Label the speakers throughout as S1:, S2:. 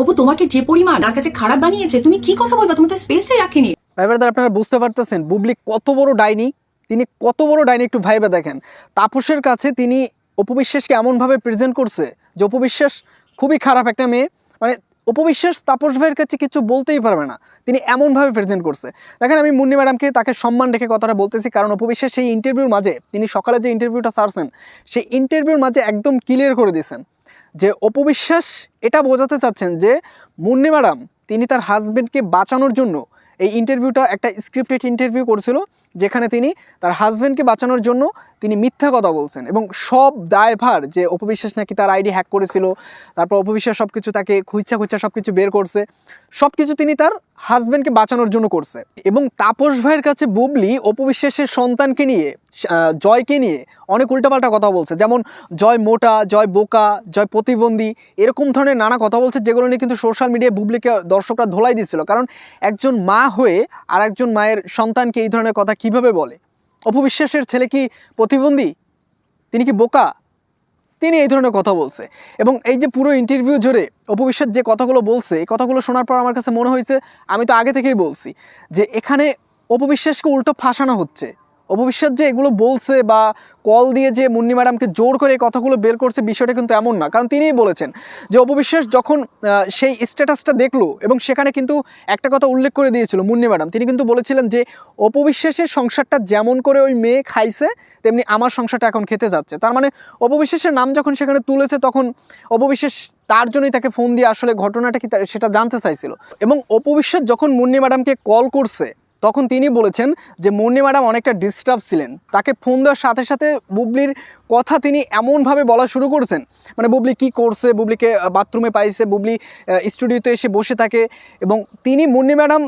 S1: অপু তোমাকে যে পরিমাণ তার কাছে খারাপ বানিয়েছে, তুমি কি কথা বলবা? তোমার তো স্পেসটাই রাখেনি।
S2: ব্রাদার, আপনারা বুঝতে পারতেছেন, বুবলি কত বড় ডাইনি, তিনি কত বড় ডাইনি একটু ভাইবে দেখেন। তাপসের কাছে তিনি অপবিশ্বাসকে এমনভাবে প্রেজেন্ট করছে যে অপবিশ্বাস খুবই খারাপ একটা মেয়ে। মানে অপবিশ্বাস তাপস ভাইয়ের কাছে কিছু বলতেই পারবে না, তিনি এমনভাবে প্রেজেন্ট করছে। দেখেন আমি মুন্নি ম্যাডামকে তাকে সম্মান রেখে কথাটা বলতেছি, কারণ অপবিশ্বাস সেই ইন্টারভিউর মাঝে, তিনি সকালে যে ইন্টারভিউটা সারছেন সেই ইন্টারভিউর মাঝে একদম ক্লিয়ার করে দিয়েছেন। যে অপবিশ্বাস, এটা বোঝাতে চাচ্ছেন যে মুন্নি ম্যাডাম, তিনি তার হাজবেন্ডকে বাঁচানোর জন্য এই ইন্টারভিউটা একটা স্ক্রিপ্টেড ইন্টারভিউ করছিল, যেখানে তিনি তার হাজবেন্ডকে বাঁচানোর জন্য তিনি মিথ্যা কথা বলছেন এবং সব দায়ভার যে অপবিশ্বাস নাকি তার আইডি হ্যাক করেছিল, তারপর অপবিশ্বাস সব কিছু তাকে খুঁজছা খুঁজছা সব কিছু বের করছে সব কিছু তিনি তার হাজবেন্ডকে বাঁচানোর জন্য করছে। এবং তাপস ভাইয়ের কাছে বুবলি অপবিশ্বাসের সন্তানকে নিয়ে জয়কে নিয়ে অনেক উল্টাপাল্টা কথা বলছে। যেমন, জয় মোটা, জয় বোকা, জয় প্রতিবন্ধী, এরকম ধরনের নানা কথা বলছে, যেগুলো নিয়ে কিন্তু সোশ্যাল মিডিয়ায় বুবলিকে দর্শকরা ধোলাই দিচ্ছিল। কারণ, একজন মা হয়ে আর একজন মায়ের সন্তানকে এই ধরনের কথা কীভাবে বলে? অপবিশ্বাসের ছেলে কি প্রতিবন্ধী? তিনি কি বোকা? তিনি এই ধরনের কথা বলছে। এবং এই যে পুরো ইন্টারভিউ জুড়ে অপবিশ্বাস যে কথাগুলো বলছে, এই কথাগুলো শোনার পর আমার কাছে মনে হয়েছে, আমি তো আগে থেকেই বলছি, যে এখানে অপবিশ্বাসকে উল্টো ফাঁসানো হচ্ছে। অপবিশ্বাস যে এগুলো বলছে বা কল দিয়ে যে মুন্নি ম্যাডামকে জোর করে কথাগুলো বের করছে বিষয়টা কিন্তু এমন না। কারণ তিনিই বলেছেন যে অপবিশ্বাস যখন সেই স্ট্যাটাসটা দেখল এবং সেখানে কিন্তু একটা কথা উল্লেখ করে দিয়েছিল মুন্নি ম্যাডাম। তিনি কিন্তু বলেছিলেন যে অপবিশ্বাসের সংসারটা যেমন করে ওই মেয়ে খাইছে, তেমনি আমার সংসারটা এখন খেতে যাচ্ছে। তার মানে অপবিশ্বাসের নাম যখন সেখানে তুলেছে তখন অপবিশ্বাস তার জন্যই তাকে ফোন দিয়ে আসলে ঘটনাটা কি সেটা জানতে চাইছিল। এবং অপবিশ্বাস যখন মুন্নি ম্যাডামকে কল করছে তখন তিনি বলেছেন যে মুন্নি ম্যাডাম অনেকটা ডিস্টার্ব ছিলেন। তাকে ফোন দেওয়ার সাথে সাথে বুবলির কথা তিনি এমনভাবে বলা শুরু করেছেন। মানে বুবলি কি করছে? বুবলিকে বাথরুমে পাইছে বুবলি স্টুডিওতে এসে বসে থাকে এবং তিনি মুন্নি ম্যাডাম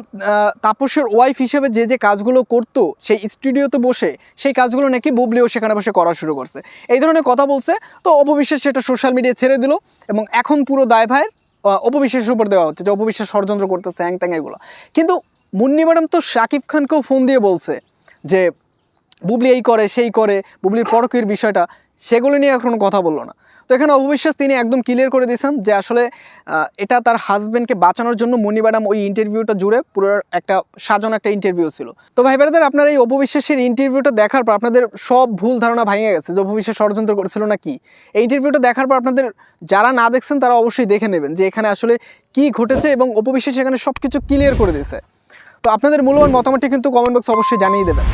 S2: তাপসের ওয়াইফ হিসেবে যে যে কাজগুলো করতো সেই স্টুডিওতে বসে সেই কাজগুলো নাকি বুবলিও সেখানে বসে করা শুরু করছে। এই ধরনের কথা বলছে। তো অপবিশ্বাস সেটা সোশ্যাল মিডিয়ায় ছেড়ে দিল এবং এখন পুরো দায়ভার আহ, অপবিশ্বাসের উপর দেওয়া হচ্ছে যে অপবিশ্বাস ষড়যন্ত্র করতেছে হ্যাং ত্যাং এগুলো। কিন্তু মুন্নি ম্যাডাম তো শাকিব খানকেও ফোন দিয়ে বলছে যে, বুবলি এই করে, সেই করে, বুবলির পরকের বিষয়টা, সেগুলো নিয়ে এখনও কথা বলল না। তো এখানে অবিশ্বাস তিনি একদম ক্লিয়ার করে দিয়েছেন যে আসলে এটা তার হাজবেন্ডকে বাঁচানোর জন্য মুন্নি ম্যাডাম ওই ইন্টারভিউটা জুড়ে পুরো একটা সাজানো একটা ইন্টারভিউ ছিল। তো ভাই ব্রাদার, আপনার এই অপবিশ্বাসের ইন্টারভিউটা দেখার পর আপনাদের সব ভুল ধারণা ভেঙে গেছে যে অপবিশ্বাস ষড়যন্ত্র করেছিল না কি? এই ইন্টারভিউটা দেখার পর আপনাদের যারা না দেখছেন তারা অবশ্যই দেখে নেবেন যে এখানে আসলে কি ঘটেছে এবং অপবিশ্বাস এখানে সব কিছু ক্লিয়ার করে দিয়েছে। তো আপনাদের মূল্যবান মতামতটি কিন্তু কমেন্ট বক্স অবশ্যই জানিয়ে দেবেন।